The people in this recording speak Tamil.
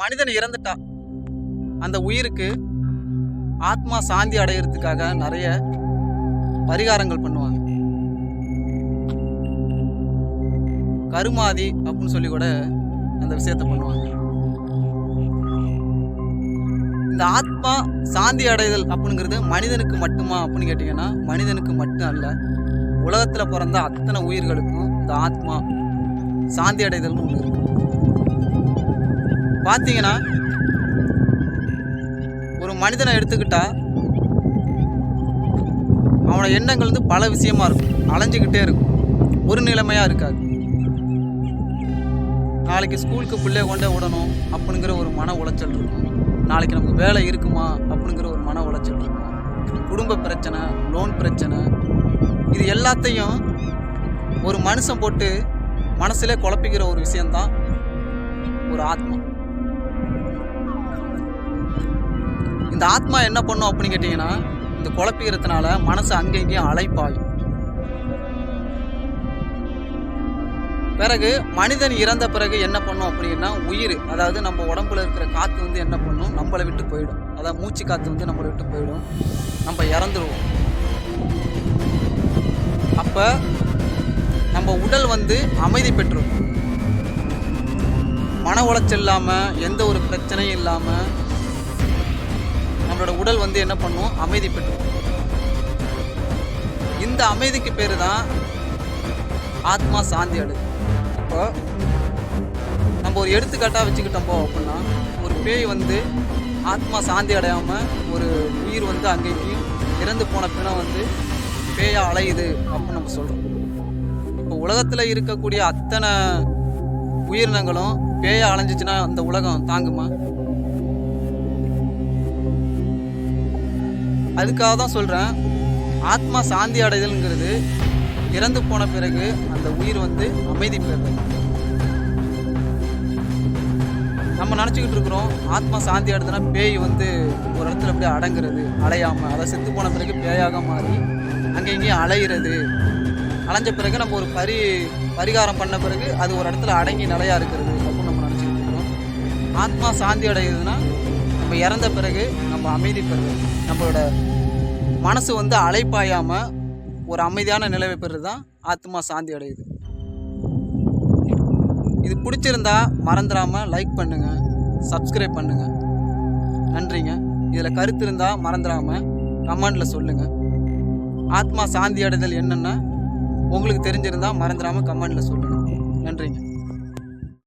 மனிதன் இறந்துட்டா. அந்த உயிருக்கு ஆத்மா சாந்தி அடையிறதுக்காக நிறைய பரிகாரங்கள் பண்ணுவாங்க. கருமாதி அப்படின்னு சொல்லி கூட அந்த விஷயத்த பண்ணுவாங்க. இந்த ஆத்மா சாந்தி அடைதல் அப்படிங்கிறது மனிதனுக்கு மட்டுமா அப்படின்னு கேட்டிங்கன்னா மனிதனுக்கு மட்டும் அல்ல. உலகத்தில் பிறந்த அத்தனை உயிர்களுக்கும் இந்த ஆத்மா சாந்தி அடைதல்னு ஒன்று இருக்கு. பார்த்தீங்கன்னா ஒரு மனிதனை எடுத்துக்கிட்டா அவனோட எண்ணங்கள் வந்து பல விஷயமா இருக்கும். அலைஞ்சிக்கிட்டே இருக்கும். ஒரு நிலைமையாக இருக்காது. நாளைக்கு ஸ்கூலுக்கு பிள்ளைய கொண்டே விடணும் அப்படிங்கிற ஒரு மன உளைச்சல் இருக்கும். நாளைக்கு நமக்கு வேலை இருக்குமா அப்படிங்கிற ஒரு மன உளைச்சல் இருக்கும். குடும்ப பிரச்சனை லோன் பிரச்சனை இது எல்லாத்தையும் ஒரு மனுஷன் போட்டு மனசுலே குழப்பிக்கிற ஒரு விஷயம்தான் ஒரு ஆத்மா. இந்த ஆத்மா என்ன பண்ணும் அப்படின்னு கேட்டிங்கன்னா இந்த குழப்பிக்கிறதுனால மனசு அங்கே இங்கேயும் பிறகு மனிதன் இறந்த பிறகு என்ன பண்ணும் அப்படின்னா உயிர் அதாவது நம்ம உடம்புல இருக்கிற காற்று வந்து என்ன பண்ணும்? நம்மளை விட்டு போயிடும். அதாவது மூச்சு காற்று வந்து நம்மளை விட்டு போயிடும். நம்ம இறந்துருவோம். அப்போ நம்ம உடல் வந்து அமைதி பெற்றும் மன உளைச்சல் இல்லாமல் எந்த ஒரு பிரச்சனையும் இல்லாமல் நம்மளோட உடல் வந்து என்ன பண்ணும்? அமைதி பெற்றும் இந்த அமைதிக்கு பேர் தான் ஆத்மா சாந்தி அடைது இப்போ நம்ம ஒரு எடுத்துக்காட்டாக வச்சுக்கிட்டோம்போ அப்படின்னா ஒரு பேய் வந்து ஆத்மா சாந்தி அடையாமல் ஒரு உயிர் வந்து அங்கேயும் இறந்து போன பிணம் வந்து பேயாக அலையுது அப்படின்னு நம்ம சொல்கிறோம் இப்போ உலகத்தில் இருக்கக்கூடிய அத்தனை உயிரினங்களும் பேயை அலைஞ்சிச்சுன்னா அந்த உலகம் தாங்குமா? அதுக்காக தான் சொல்கிறேன் ஆத்மா சாந்தி அடைதல்ங்கிறது இறந்து போன பிறகு அந்த உயிர் வந்து அமைதி பெறுது நம்ம நினச்சிக்கிட்டு இருக்கிறோம் ஆத்மா சாந்தி அடைதுனா பேய் வந்து ஒரு இடத்துல அப்படியே அடங்குறது அலையாமல் அதை செத்து போன பிறகு பேயாக மாறி அங்கே இங்கேயும் அலையிறது. அலைஞ்ச பிறகு நம்ம ஒரு பரி பரிகாரம் பண்ண பிறகு அது ஒரு இடத்துல அடங்கி நிலையாக இருக்கிறது அப்படின்னு நம்ம நினச்சிக்கிட்டு இருக்கிறோம். ஆத்மா சாந்தி அடையுதுன்னா நம்ம இறந்த பிறகு நம்ம அமைதி பெறுது நம்மளோட மனசு வந்து அலைப்பாயாமல் ஒரு அமைதியான நிலவை பெறுறது தான் ஆத்மா சாந்தி அடையுது. இது பிடிச்சிருந்தா மறந்துடாமல் லைக் பண்ணுங்கள் சப்ஸ்கிரைப் பண்ணுங்கள் நன்றிங்க. இதில் கருத்து இருந்தால் மறந்துடாமல் கமெண்டில் சொல்லுங்கள் ஆத்மா சாந்தி அடைதல் என்னென்னா உங்களுக்கு தெரிஞ்சிருந்தால் மறந்துடாமல் கமெண்டில் சொல்லுங்கள் நன்றிங்க.